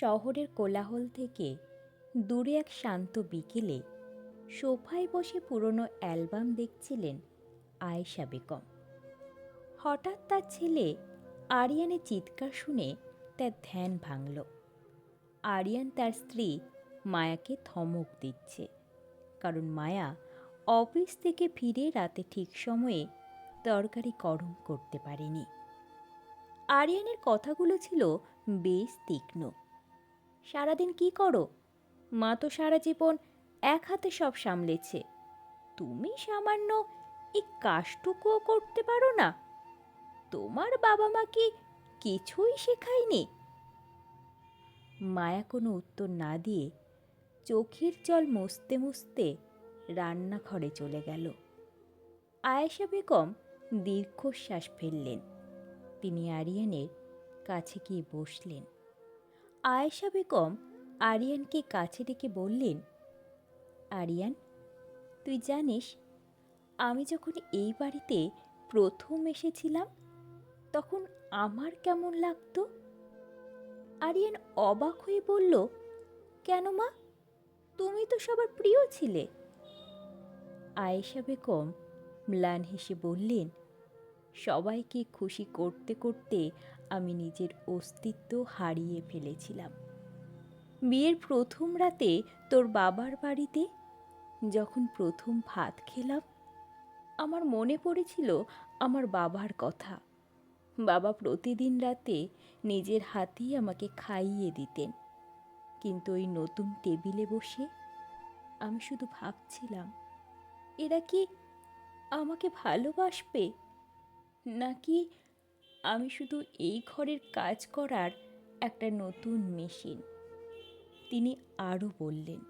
শহরের কোলাহল থেকে দূরে এক শান্ত বিকেলে সোফায় বসে পুরনো অ্যালবাম দেখছিলেন আয়েশা বেগম। হঠাৎ তার ছেলে আরিয়ানের চিৎকার শুনে তার ধ্যান ভাঙল। আরিয়ান তার স্ত্রী মায়াকে ধমক দিচ্ছে, কারণ মায়া অফিস থেকে ফিরে রাতে ঠিক সময়ে তরকারি গরম করতে পারেনি। আরিয়ানের কথাগুলো ছিল বেশ তীক্ষ্ণ। সারাদিন কি করো? মা তো সারা জীবন এক হাতে সব সামলেছে। তুমি সামান্য এই কাজটুকুও করতে পারো না। তোমার বাবা মা কি কিছুই শেখায়নি? মায়া কোনো উত্তর না দিয়ে চোখের জল মুছতে মুছতে রান্নাঘরে চলে গেল। আয়েশা বেগম দীর্ঘশ্বাস ফেললেন। তিনি আরিয়ানের কাছে গিয়ে বসলেন। আয়েশা বেগম আরিয়ানকে কাছে ডেকে বললেন, আরিয়ান, তুই জানিস, আমি যখন এই বাড়িতে প্রথম এসেছিলাম, তখন আমার কেমন লাগতো? আরিয়ান অবাক হয়ে বলল, কেন মা? তুমি তো সবার প্রিয় ছিলে। আয়েশা বেগম ম্লান হেসে বললেন সবাইকে খুশি করতে করতে আমি নিজের অস্তিত্ব হারিয়ে ফেলেছিলাম। বিয়ের প্রথম রাতে তোর বাবার বাড়িতে যখন প্রথম ভাত খেলাম, আমার মনে পড়েছিল আমার বাবার কথা। বাবা প্রতিদিন রাতে নিজের হাতেই আমাকে খাইয়ে দিতেন। কিন্তু ওই নতুন টেবিলে বসে আমি শুধু ভাবছিলাম, এরা কি আমাকে ভালোবাসবে? নাকি আমি শুধু এই ঘরের কাজ করার একটা নতুন মেশিন? তিনি আরও বললেন,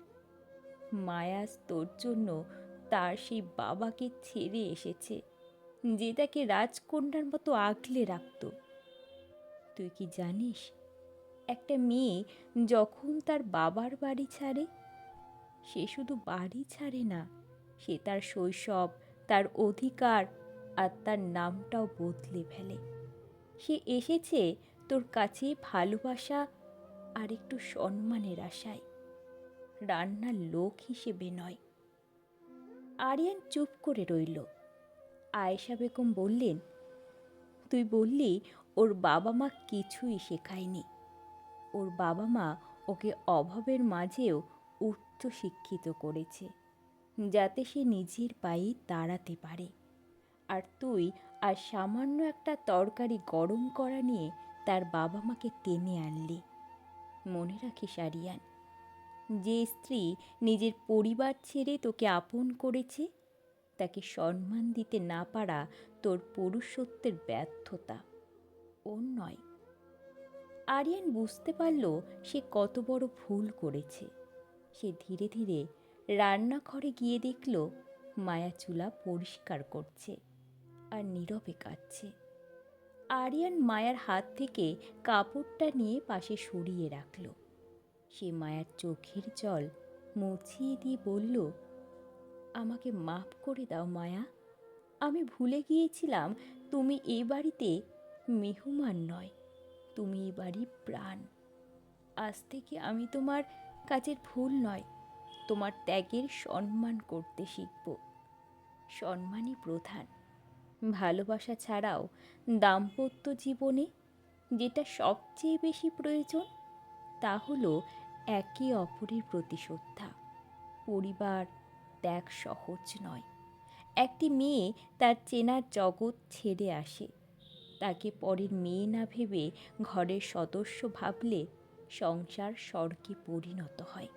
মায়াস তোর জন্য তার সেই বাবাকে ছেড়ে এসেছে, যে তাকে রাজকন্যার মতো আগলে রাখত। তুই কি জানিস, একটা মেয়ে যখন তার বাবার বাড়ি ছাড়ে, সে শুধু বাড়ি ছাড়ে না, সে তার শৈশব, তার অধিকার আর তার নামটাও বদলে ফেলে। সে এসেছে তোর কাছে ভালোবাসা আর একটু সম্মানের আশায়। রান্নার লোক হিসেবে নয়। আরিয়ান চুপ করে রইল। আয়েশা বেগম বললেন, তুই বললি ওর বাবা মা কিছুই শেখায়নি। ওর বাবা মা ওকে অভাবের মাঝেও উচ্চ শিক্ষিত করেছে, যাতে সে নিজের পায়ে দাঁড়াতে পারে। আর তুই আর সামান্য একটা তরকারি গরম করা নিয়ে তার বাবা মাকে টেনে আনলি। মনে রাখিস, আরিয়ান, যে স্ত্রী নিজের পরিবার ছেড়ে তোকে আপন করেছে, তাকে সম্মান দিতে না পারা তোর পুরুষত্বের ব্যর্থতা। ওর নয়। আরিয়ান বুঝতে পারল সে কত বড় ভুল করেছে। সে ধীরে ধীরে রান্নাঘরে গিয়ে দেখল, মায়া চুলা পরিষ্কার করছে। আর নীরবে কাঁদছে। আরিয়ান মায়ার হাত থেকে কাপড়টা নিয়ে পাশে সরিয়ে রাখল। সে মায়ার চোখের জল মুছিয়ে দিয়ে বলল, আমাকে মাফ করে দাও মায়া। আমি ভুলে গিয়েছিলাম তুমি এই বাড়িতে মেহমান নয়, তুমি এ বাড়ির প্রাণ। আজ থেকে আমি তোমার কাজের ভুল নয়, তোমার ত্যাগের সম্মান করতে শিখব। সম্মানই প্রধান। ভালোবাসা ছাড়াও দাম্পত্য জীবনে যেটা সবচেয়ে বেশি প্রয়োজন, তা হলো একে অপরের প্রতি শ্রদ্ধা। পরিবার ত্যাগ সহজ নয়। একটি মেয়ে তার চেনার জগৎ ছেড়ে আসে। তাকে পরের মেয়ে না ভেবে ঘরের সদস্য ভাবলে সংসার স্বর্গে পরিণত হয়।